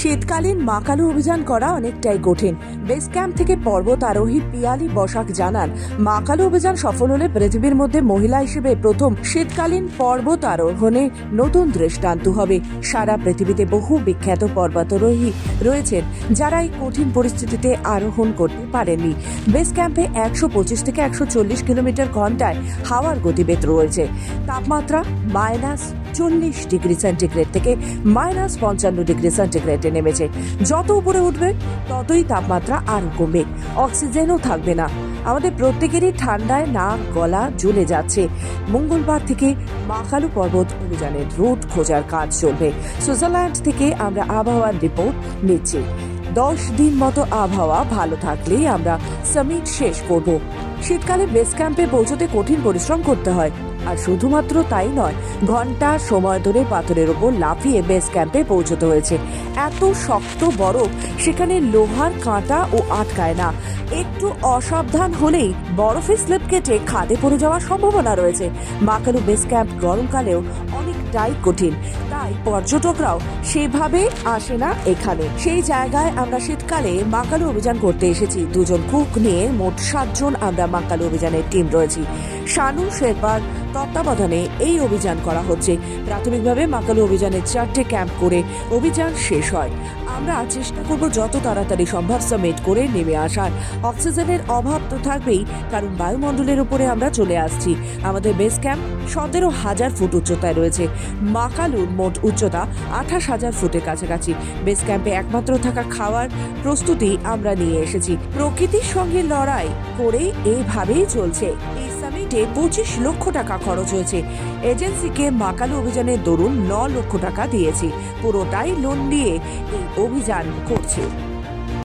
শীতকালীন মাকালু অভিযান করা অনেকটাই কঠিন। বেস ক্যাম্প থেকে পর্বত আরোহী পিয়ালি বসাক জানান, মাকালু অভিযান সফল হলে পৃথিবীর মধ্যে মহিলা হিসেবে প্রথম শীতকালীন পর্বত আরোহণে নতুন দৃষ্টান্ত হবে। সারা পৃথিবীতে বহু বিখ্যাত পর্বতারোহী রয়েছেন, যারা এই কঠিন পরিস্থিতিতে আরোহণ করতে পারেননি। বেস ক্যাম্পে একশো পঁচিশ থেকে একশো চল্লিশ কিলোমিটার ঘন্টায় হাওয়ার গতিবেগ রয়েছে। তাপমাত্রা মাইনাস চল্লিশ ডিগ্রি সেন্টিগ্রেড থেকে মাইনাস পঞ্চান্ন ডিগ্রি সেন্টিগ্রেডে নেমেছে। যত উপরে উঠবে, ততই তাপমাত্রা আরও কমবে। অক্সিজেনও থাকবে না। আমাদের প্রত্যেকেরই ঠান্ডায় নাক, গলা জ্বলে যাচ্ছে। মঙ্গলবার থেকে মাকালু পর্বত অভিযানের রুট খোঁজার কাজ চলবে। সুইজারল্যান্ড থেকে আমরা আবহাওয়ার রিপোর্ট নিচ্ছি। দশ দিন মতো আবহাওয়া, ভালো থাকলেই আমরা সামিট শেষ করব। শীতকালে বেস ক্যাম্পে পৌঁছতে কঠিন পরিশ্রম করতে হয়। আর শুধুমাত্র তাই নয়, ঘণ্টা সময় ধরে পাথরের ওপর লাফিয়ে বেস ক্যাম্পে পৌঁছতে হয়েছে। এত শক্ত বরফ সেখানে লোহার কাঁটা ও আটকায় না। একটু অসাবধান হলেই বরফে স্লিপ কেটে খাদে পড়ে যাওয়ার সম্ভাবনা রয়েছে। মাকালু বেস ক্যাম্প গরমকালেও অনেকটাই কঠিন। তাই পর্যটকরাও সেভাবে আসে না এখানে। সেই জায়গায় আমরা শীতকালে মাকালু অভিযান করতে এসেছি। দুজন কুক নিয়ে মোট সাতজন আমরা মাকালু অভিযানের টিম রয়েছি। শানু শেরপার তত্ত্বাবধানে এই অভিযান করা হচ্ছে। প্রাথমিকভাবে মাকালু অভিযানের চারটে ক্যাম্প করে অভিযান শেষ হয়। আমরা চেষ্টা করব যত তাড়াতাড়ি সম্ভব সামিট করে নেমে আসার। অক্সিজেনের অভাব তো থাকবেই, কারণ বায়ুমণ্ডলের উপরে আমরা চলে আসছি। আমাদের বেস ক্যাম্প সতেরো হাজার ফুট উচ্চতায় রয়েছে। মাকালুর মোট উচ্চতা আঠাশ হাজার ফুটের কাছাকাছি। বেস ক্যাম্পে একমাত্র থাকা খাওয়ার প্রস্তুতি আমরা নিয়ে এসেছি। প্রকৃতির সঙ্গে লড়াই করে এইভাবেই চলছে। এই সামিটে পঁচিশ লক্ষ টাকা খরচ হয়েছে। এজেন্সিকে মাকালু অভিযানের দরুন ন লক্ষ টাকা দিয়েছি। পুরোটাই লোন দিয়ে এই অভিযান করছে।